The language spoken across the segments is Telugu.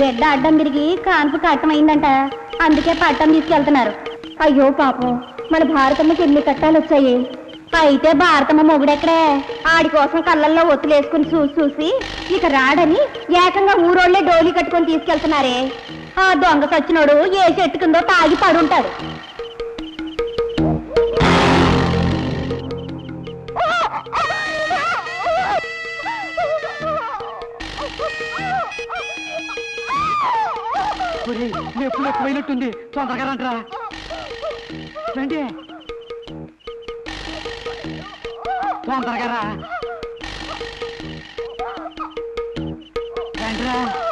బిడ్డ అడ్డం తిరిగి కాన్పు కట్టమైందంట అందుకే పట్టం తీసుకెళ్తున్నారు. అయ్యో పాపం మన భారతమ్మకి ఎన్ని కట్టాలు వచ్చాయి అయితే భారతమ్మ మొగుడెక్కడే? ఆడి కోసం కళ్ళల్లో ఒత్తులేసుకుని చూసి చూసి ఇక రాడని ఏకంగా ఊరోళ్ళే డోలీ కట్టుకొని తీసుకెళ్తున్నారే. ఆ దొంగ సచ్చినోడు ఏ చెట్టు కిందో తాగి పడుంటాడు. ఎప్పుడు ఎక్కువైనట్టుంది. తొందరగా రండిరా. రండి. తొందరగా రా. రండిరా.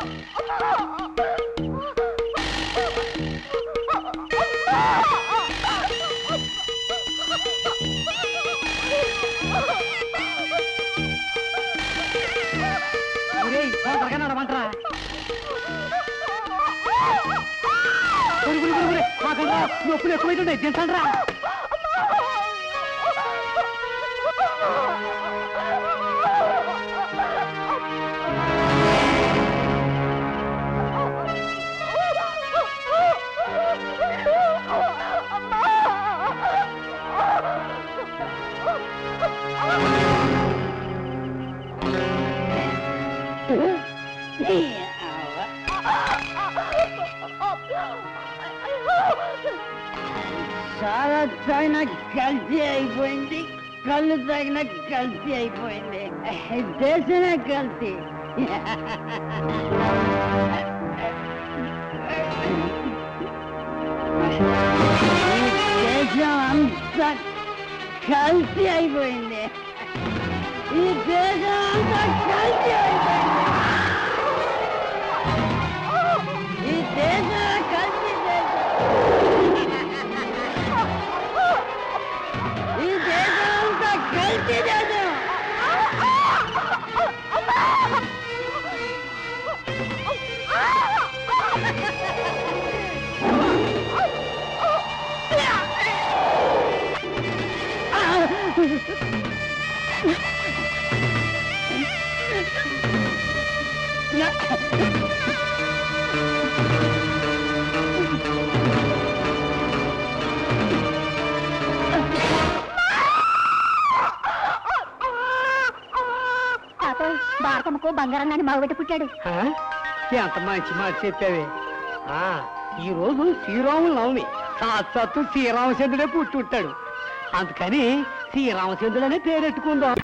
నొప్పులు ఎక్కువైతుండే? దించండ్రా చాలా తాగిన కల్తీ అయిపోయింది కళ్ళు తాగిన కల్తీ అయిపోయింది. దేశమే కల్తీ దేశం అంతా కల్తీ అయిపోయింది. భారతమ్మకు బంగారం నాని మగబెట్టి పుట్టాడు. ఎంత మంచి మాట చెప్పావే. ఆ, ఈ రోజు శ్రీరాముల నవమి. సాక్షాత్తు శ్రీరామచంద్రుడే పుట్టి ఉంటాడు. అందుకని శ్రీరామచంద్రుడు అనే పేరెట్టుకుందాం.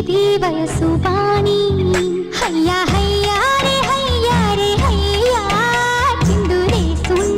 వాణి వయసు వాణి